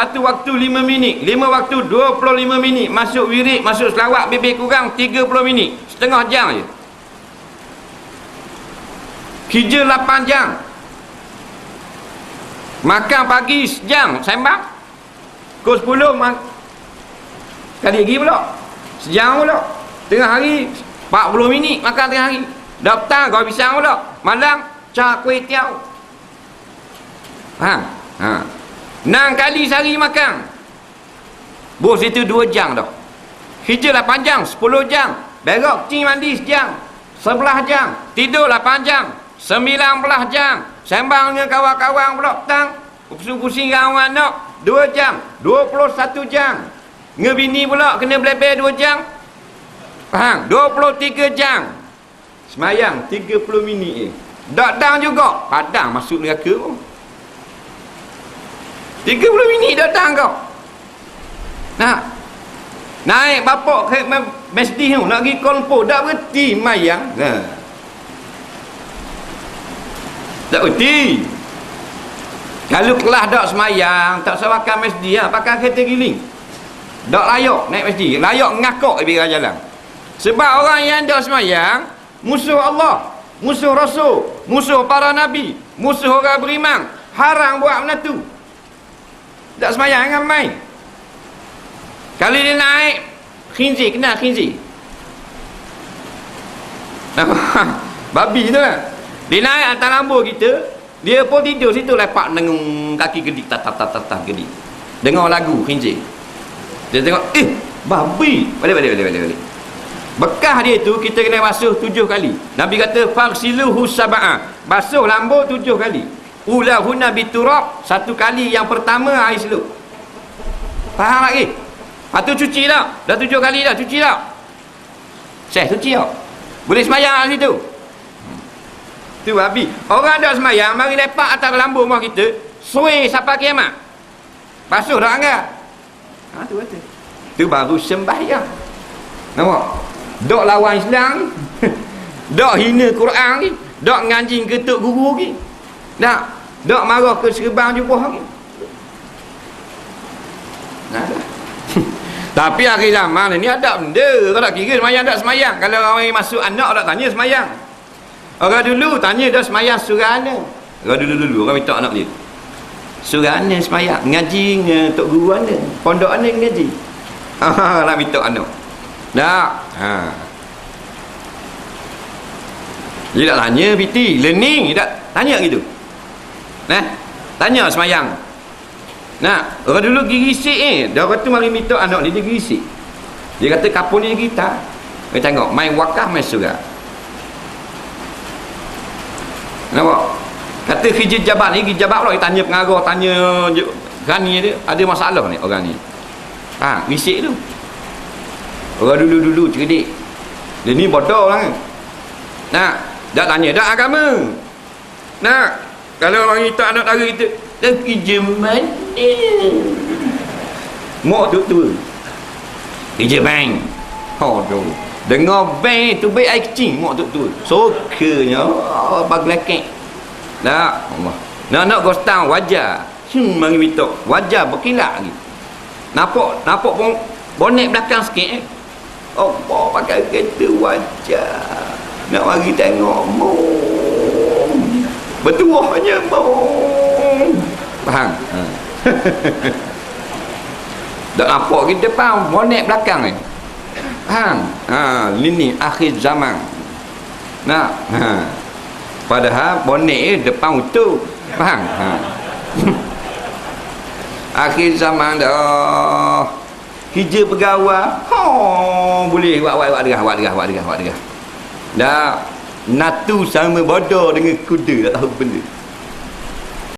satu waktu lima minit. Lima waktu dua puluh lima minit. Masuk wirid masuk selawat lebih kurang tiga puluh minit. Setengah jam je. Kerja lapan jam. Makan pagi sejam. Sembang. Pukul sepuluh mak- kali lagi pula. Sejam pula. Tengah hari 40 minit makan tengah hari. Dah petang kau pisang pula. Malam cah kuih tiaw. Ha ha enam kali sehari makan. Bos itu dua jam dah. 8 jam 10 jam. Berok cing mandi sejam 11 jam. Tidur 8 jam 19 jam. Sembang dengan kawan-kawan pula petang. Pusing-pusing dengan awak nak 2 jam 21 jam. Ngebini pula kena belebel 2 jam. Faham? 23 jam. Semayang 30 minit je. Dak dang juga. Padang masuk neraka pun 30 minit dak dang kau. Nak? Naik bapak ke masjid tu nak pergi Lumpur dak berhenti mayang. Nah. Tak berhenti. Kalau kelas dak semayang tak usah pakai masjid lah pakai kereta giling dak layak naik masjid layak ngakak di pinggir jalan. Sebab orang yang dak semayang musuh Allah musuh Rasul musuh para Nabi musuh orang beriman haram buat benda tu tak semayang dengan main kalau dia naik khinzir kenal khinzir babi tu kan dia naik atas lampu kita dia pun tidur situ lepak dengung kaki gedik tat tat tat tat, tat gedik dengar lagu khinzir dia tengok eh babi balik balik balik balik, balik. Bekah dia tu kita kena basuh tujuh kali. Nabi kata faghsiluhu sab'a. Basuh lambu tujuh kali. Ulahunna biturab. Satu kali yang pertama air seluk. Faham lagi? Lepas tu cuci dah. Dah tujuh kali dah. Cuci dah. Syekh cuci tak? Boleh semayang kat situ? Tu babi. Orang ada semayang, mari lepak atas lambu rumah kita. Suai sampai kiamat. Basuh dah anggar. Ha, tu kata. Tu baru sembahyang. Nampak? Dok lawan Islam Dok hina Quran ni Dok ngaji ketuk guru ni Tak Dok marah ke serban jubah ni Nah. Tapi akhir zaman ni ada benda. Kau tak kira semayang tak semayang? Kalau orang yang masuk anak tak tanya semayang. Orang dulu tanya dah semayang surah mana Orang dulu-dulu orang minta anak dia. Surah mana semayang. Ngaji dengan tok guru mana Pondok mana ngaji. Nak minta anak. Tak. Ha. Dia tak tanya PT, learning dia tak tanya gitu. Nah, tanya semayang. Nah, orang dulu gigi risik eh. Dia kata mari minta anak dia, dia risik. Dia kata kapun ni kita. Dia tengok, main wakah, main surah. Nampak? Kata kerja jabat ni, kerja jabat pula dia tanya pengarah, tanya Rani dia, ada masalah ni orang ni. Ha, risik tu. Orang dulu-dulu cerdik. Dia ni bodoh lah. Nak, dah tanya dah agama. Nak, kalau orang kita anak tara kita, dah kerja mana? Mak tu tua. Kerja bank. Oh, tu. Dengar bank tu baik air kecil mak tu tua. Sokanya, oh, bagi lekek. Tak, Allah. Nak nak gostang wajar. Hmm, mari minta. Wajar berkilat lagi. Nampak, nampak pun bonek belakang sikit eh. Allah pakai kereta wajah nak mari tengok mung bertuahnya mung faham ha. tak nampak ke depan bonek belakang ni faham ha, ini akhir zaman nak ha. padahal bonek depan utuh faham ha. akhir zaman dah kerja pegawai oh, boleh buat buat buat derah buat derah buat derah buat derah dah natu sama bodoh dengan kuda tak tahu benda